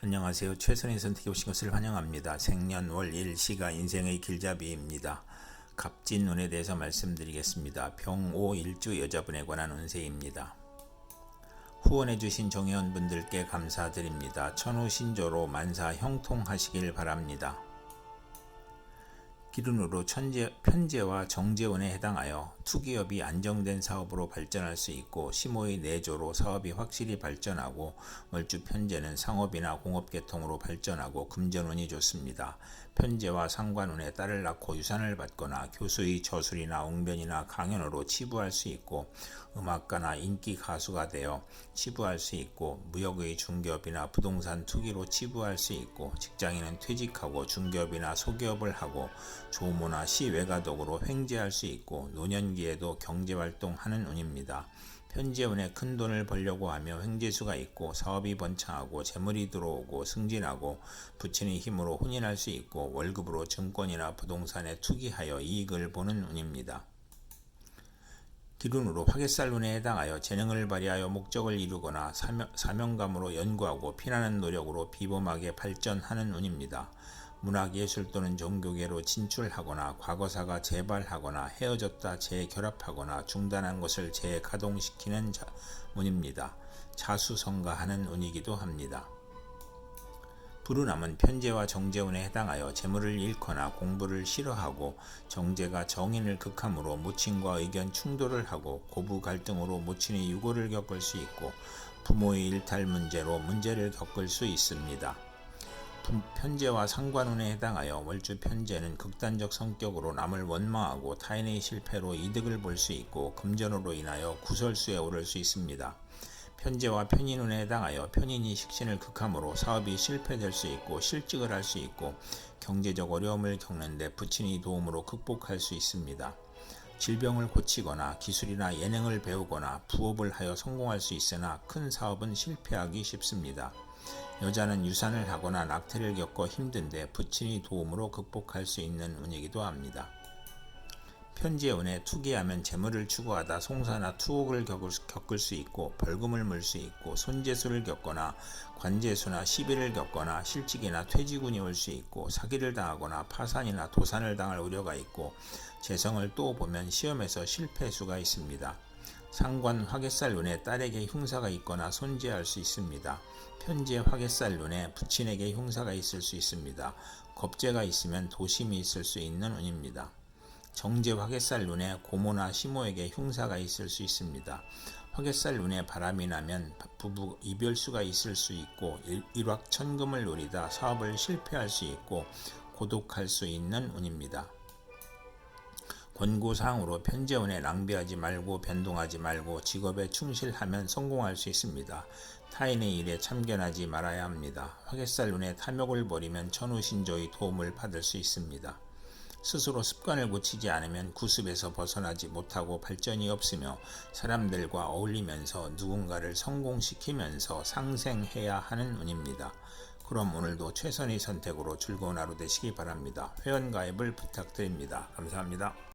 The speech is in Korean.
안녕하세요. 최선의 선택해 오신 것을 환영합니다. 생년월 일시가 인생의 길잡이입니다. 갑진 운에 대해서 말씀드리겠습니다. 병오 일주 여자분에 관한 운세입니다. 후원해 주신 정회원분들께 감사드립니다. 천우신조로 만사 형통하시길 바랍니다. 기준으로 천재, 편제와 정재원에 해당하여 투기업이 안정된 사업으로 발전할 수 있고 시모의 내조로 사업이 확실히 발전하고 월주 편제는 상업이나 공업계통으로 발전하고 금전운이 좋습니다. 편제와 상관운에 딸을 낳고 유산을 받거나 교수의 저술이나 웅변이나 강연으로 치부할 수 있고 음악가나 인기 가수가 되어 치부할 수 있고 무역의 중개업이나 부동산 투기로 치부할 수 있고 직장인은 퇴직하고 중개업이나 소기업을 하고 조모나 시외가덕으로 횡재할 수 있고 노년 기에도 경제활동하는 운입니다. 편재운에 큰 돈을 벌려고 하며 횡재수가 있고 사업이 번창하고 재물이 들어오고 승진하고 부친의 힘으로 혼인할 수 있고 월급으로 증권이나 부동산에 투기하여 이익을 보는 운입니다. 기lun으로 화개살 운에 해당하여 재능을 발휘하여 목적을 이루거나 사명, 사명감으로 연구하고 피나는 노력으로 비범하게 발전하는 운입니다. 문학 예술 또는 종교계로 진출하거나 과거사가 재발하거나 헤어졌다 재결합하거나 중단한 것을 재가동시키는 자, 운입니다. 자수성가하는 운이기도 합니다. 불운함은 편제와 정제운에 해당하여 재물을 잃거나 공부를 싫어하고 정제가 정인을 극함으로 모친과 의견 충돌을 하고 고부 갈등으로 모친의 유고를 겪을 수 있고 부모의 일탈 문제로 문제를 겪을 수 있습니다. 편제와 상관운에 해당하여 월주 편제는 극단적 성격으로 남을 원망하고 타인의 실패로 이득을 볼 수 있고 금전으로 인하여 구설수에 오를 수 있습니다. 편제와 편인운에 해당하여 편인이 식신을 극함으로 사업이 실패될 수 있고 실직을 할 수 있고 경제적 어려움을 겪는데 부친의 도움으로 극복할 수 있습니다. 질병을 고치거나 기술이나 예능을 배우거나 부업을 하여 성공할 수 있으나 큰 사업은 실패하기 쉽습니다. 여자는 유산을 하거나 낙태를 겪어 힘든데 부친의 도움으로 극복할 수 있는 운이기도 합니다. 편지운에 투기하면 재물을 추구하다 송사나 투옥을 겪을 수 있고 벌금을 물 수 있고 손재수를 겪거나 관재수나 시비를 겪거나 실직이나 퇴직운이 올 수 있고 사기를 당하거나 파산이나 도산을 당할 우려가 있고 재성을 또 보면 시험에서 실패수가 있습니다. 상관 화개살 눈에 딸에게 흉사가 있거나 손재할 수 있습니다. 편지의 화개살 눈에 부친에게 흉사가 있을 수 있습니다. 겁재가 있으면 도심이 있을 수 있는 운입니다. 정제 화개살 눈에 고모나 시모에게 흉사가 있을 수 있습니다. 화개살 눈에 바람이 나면 부부 이별수가 있을 수 있고 일확천금을 노리다 사업을 실패할 수 있고 고독할 수 있는 운입니다. 권고사항으로 편재원에 낭비하지 말고 변동하지 말고 직업에 충실하면 성공할 수 있습니다. 타인의 일에 참견하지 말아야 합니다. 화개살 눈에 탐욕을 버리면 천우신조의 도움을 받을 수 있습니다. 스스로 습관을 고치지 않으면 구습에서 벗어나지 못하고 발전이 없으며 사람들과 어울리면서 누군가를 성공시키면서 상생해야 하는 운입니다. 그럼 오늘도 최선의 선택으로 즐거운 하루 되시기 바랍니다. 회원가입을 부탁드립니다. 감사합니다.